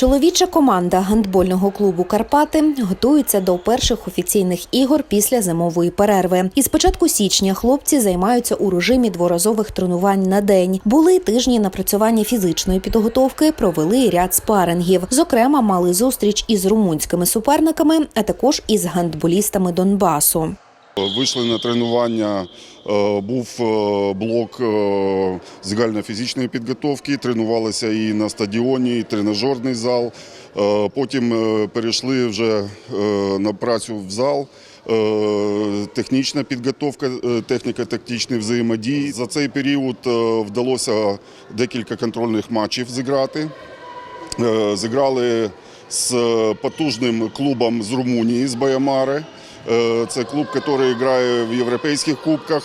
Чоловіча команда гандбольного клубу Карпати готується до перших офіційних ігор після зимової перерви. І з початку січня хлопці займаються у режимі дворазових тренувань на день. Були тижні напрацювання фізичної підготовки, провели ряд спарингів. Зокрема, мали зустріч із румунськими суперниками, а також із гандболістами Донбасу. Вийшли на тренування. е, Був е, блок е, загальнофізичної підготовки. Тренувалися і на стадіоні, і тренажерний зал. Е, Потім е, перейшли вже е, на працю в зал. Е, Технічна підготовка, е, техніко-тактичні взаємодії. За цей період е, вдалося декілька контрольних матчів зіграти. Е, Зіграли з потужним клубом з Румунії, з Баямари. Е, Це клуб, який грає в європейських кубках.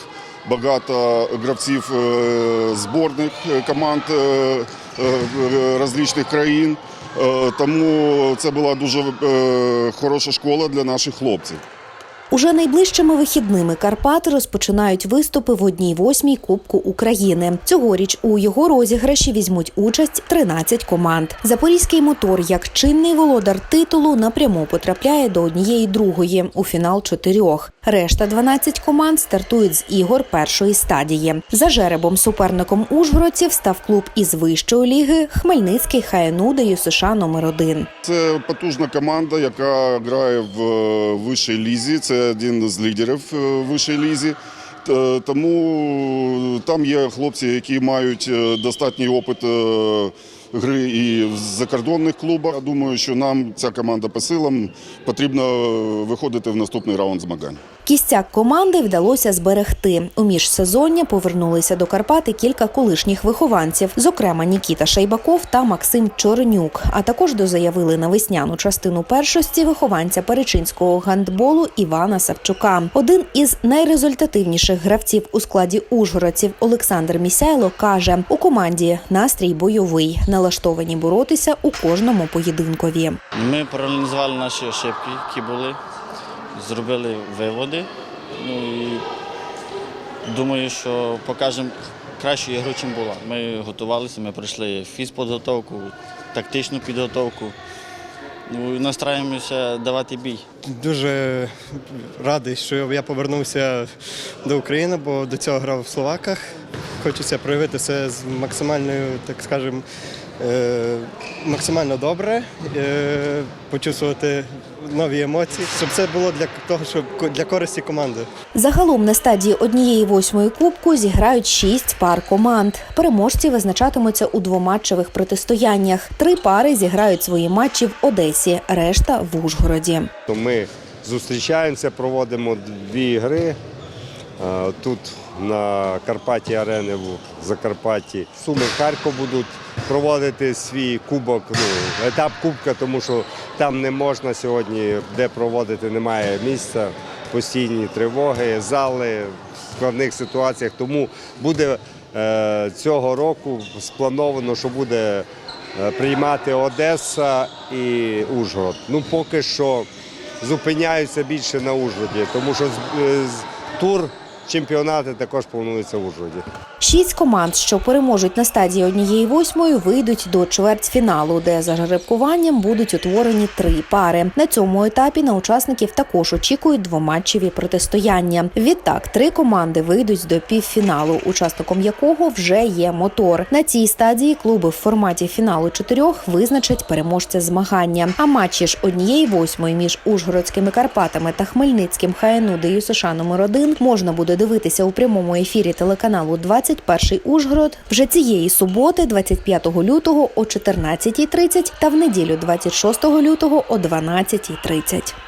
Багато гравців е, зборних команд е, різних країн. Тому це була дуже хороша школа для наших хлопців. Уже найближчими вихідними Карпати розпочинають виступи в одній восьмій Кубку України. Цьогоріч у його розіграші візьмуть участь 13 команд. Запорізький мотор, як чинний володар титулу, напряму потрапляє до однієї другої у фінал чотирьох. Решта 12 команд стартують з ігор першої стадії. За жеребом суперником ужгородців став клуб із вищої ліги Хмельницький ХНУ ДЮСШ номер 1 Це потужна команда, яка грає в е, вищій лізі. Це один з лідерів вищої в вищій лізі. Тому там є хлопці, які мають е, достатній опит е, гри і в закордонних клубах. Я думаю, що нам ця команда по силам потрібно е, виходити в наступний раунд змагань. Кістяк команди вдалося зберегти. У міжсезоння повернулися до Карпати кілька колишніх вихованців, зокрема Нікіта Шайбаков та Максим Чорнюк. А також дозаявили на весняну частину першості вихованця перечинського гандболу Івана Савчука. Один із найрезультативніших гравців у складі ужгородців Олександр Місяйло каже: у команді настрій бойовий, налаштовані боротися у кожному поєдинкові. Ми проаналізували наші ошибки, які були, зробили виводи. Ну і думаю, що покажемо кращу ігру, ніж була. Ми готувалися, ми пройшли фізподготовку, тактичну підготовку. Ну, настраємося давати бій. Дуже радий, що я повернувся до України, бо до цього грав в Словаках. Хочеться проявити це з максимальною, так скажемо, е, максимально добре, е, почувствувати нові емоції, щоб це було для того, щоб для користі команди. Загалом на стадії однієї восьмої кубку зіграють шість пар команд. Переможці визначатимуться у двоматчевих протистояннях. Три пари зіграють свої матчі в Одесі, решта в Ужгороді. То Ми зустрічаємося, проводимо дві гри. Тут на Карпаті Арени в Закарпатті. Суми Харків будуть проводити свій кубок, ну, етап кубка, тому що там не можна сьогодні, де проводити, немає місця, постійні тривоги, зали в складних ситуаціях. Тому буде е, цього року сплановано, що буде е, приймати Одеса і Ужгород. Ну поки що зупиняються більше на Ужгороді, тому що з- е, з- тур чемпіонати також плануються в Ужгороді. Шість команд, що переможуть на стадії однієї восьмої, вийдуть до чвертьфіналу, де за жеребкуванням будуть утворені три пари. На цьому етапі на учасників також очікують двоматчеві протистояння. Відтак, три команди вийдуть до півфіналу, учасником якого вже є мотор. На цій стадії клуби в форматі фіналу чотирьох визначать переможця змагання. А матчі ж однієї восьмої між Ужгородськими Карпатами та Хмельницьким ХНУ ДЮСШ номер 1 можна буде дивитися у прямому ефірі телеканалу 21 Ужгород вже цієї суботи, 25 лютого о 14.30 та в неділю 26 лютого о 12.30.